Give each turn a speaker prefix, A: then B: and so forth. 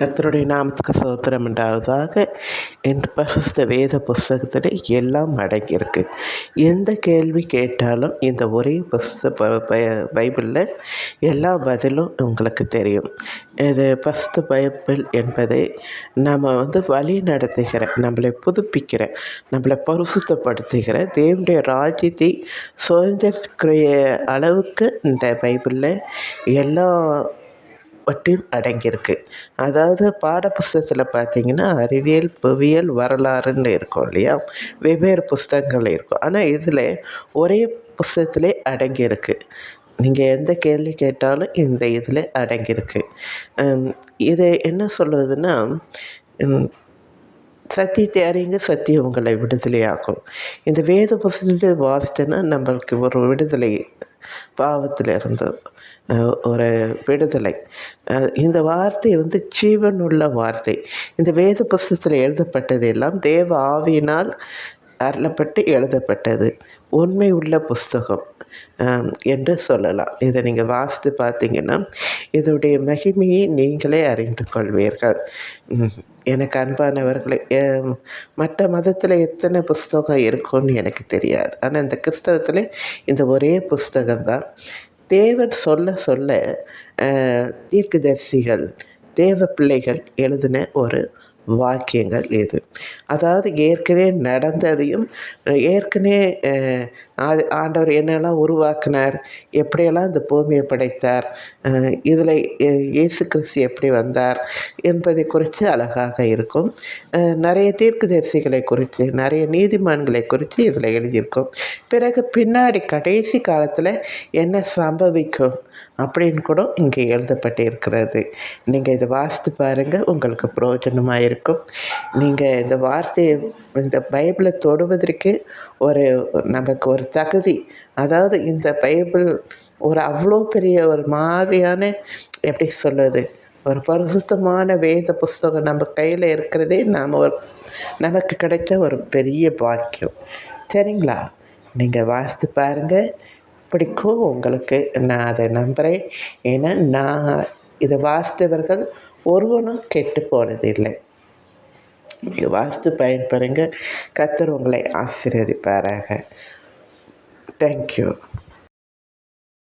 A: கத்தருடைய நாமத்துக்கு சோத்திரம் உண்டாவதாக. இந்த பரிசுத்த வேத புஸ்தகத்தில் எல்லாம் அடங்கியிருக்கு. எந்த கேள்வி கேட்டாலும் இந்த ஒரே புஸ்த பைபிளில் எல்லா பதிலும் உங்களுக்கு தெரியும். இது பசுத்த பைபிள் என்பதை நம்ம வந்து வழி நடத்துகிற நம்மளை புதுப்பிக்கிற நம்மளை பரிசுத்தப்படுத்துகிற தேவனுடைய ராஜ்யத்தை சுதந்திரக்கிற அளவுக்கு இந்த பைபிளில் எல்லா பற்றியும் அடங்கியிருக்கு. அதாவது பாட புஸ்தகத்தில் பார்த்தீங்கன்னா அறிவியல் புவியியல் வரலாறுன்னு இருக்கும் இல்லையா? வெவ்வேறு புஸ்தகங்கள் இருக்கும். ஆனால் இதில் ஒரே புஸ்தகத்திலே அடங்கியிருக்கு. நீங்கள் எந்த கேள்வி கேட்டாலும் இந்த இதில் அடங்கியிருக்கு. இது என்ன சொல்லுவதுன்னா சத்தியத்தை அறிங்க சத்தியம் உங்களை விடுதலையாக்கும். இந்த வேத புஸ்தகத்தை வாசித்தோன்னா நம்மளுக்கு ஒரு விடுதலை பாவத்திலிருந்து ஒரு விடுதலை. இந்த வார்த்தை வந்து ஜீவன் உள்ள வார்த்தை. இந்த வேத புஸ்தத்தில் எழுதப்பட்டது எல்லாம் தேவ ஆவியினால் அருளப்பட்டு எழுதப்பட்டது. உண்மை உள்ள புஸ்தகம் என்று சொல்லலாம். இதை நீங்கள் வாசித்து பார்த்தீங்கன்னா இதோடைய மகிமையை நீங்களே அறிந்து கொள்வீர்கள். எனக்கு அன்பானவர்களை மற்ற மதத்தில் எத்தனை புஸ்தகம் இருக்கும்னு எனக்கு தெரியாது. ஆனால் இந்த கிறிஸ்தவத்தில் இந்த ஒரே புஸ்தகம்தான் தேவன் சொல்ல சொல்ல தீர்க்கதரிசிகள் தேவ பிள்ளைகள் எழுதின ஒரு வாக்கியங்கள் இது. அதாவது ஏற்கனவே நடந்ததையும் ஏற்கனவே ஆண்டவர் என்னெல்லாம் உருவாக்கினார் எப்படியெல்லாம் இந்த பூமியை படைத்தார் இதில் இயேசு கிறிஸ்து எப்படி வந்தார் என்பதை குறித்து அழகாக இருக்கும். நிறைய தீர்க்கதரிசிகளை குறித்து நிறைய நீதிமான்களை குறித்து இதில் எழுதியிருக்கும். பிறகு பின்னாடி கடைசி காலத்தில் என்ன சம்பவிக்கும் அப்படின்னு கூட இங்கே எழுதப்பட்டிருக்கிறது. நீங்கள் இதை வாசித்து பாருங்கள் உங்களுக்கு பிரயோஜனமாக இருக்கும் நீங்கள் இந்த வார்த்தையை இந்த பைபிளை தொடுவதற்கு ஒரு நமக்கு ஒரு தகுதி. அதாவது இந்த பைபிள் ஒரு அவ்வளோ பெரிய ஒரு மாதிரியான எப்படி சொல்லுவது ஒரு பரிசுத்தமான வேத புஸ்தகம் நம்ம கையில் இருக்கிறதே நாம் ஒரு நமக்கு கிடைச்ச ஒரு பெரிய பாக்கியம். சரிங்களா? நீங்கள் வாசித்து பாருங்கள் பிடிக்கும் உங்களுக்கு நான் அதை நம்புகிறேன் ஏன்னா நான் இதை வாசித்தவர்கள் ஒருவனும் கெட்டு போனதில்லை. நீங்கள் வாசித்து பயன்பெறுங்க. கத்தர் உங்களை ஆசீர்வதிப்பாராக. தேங்க்யூ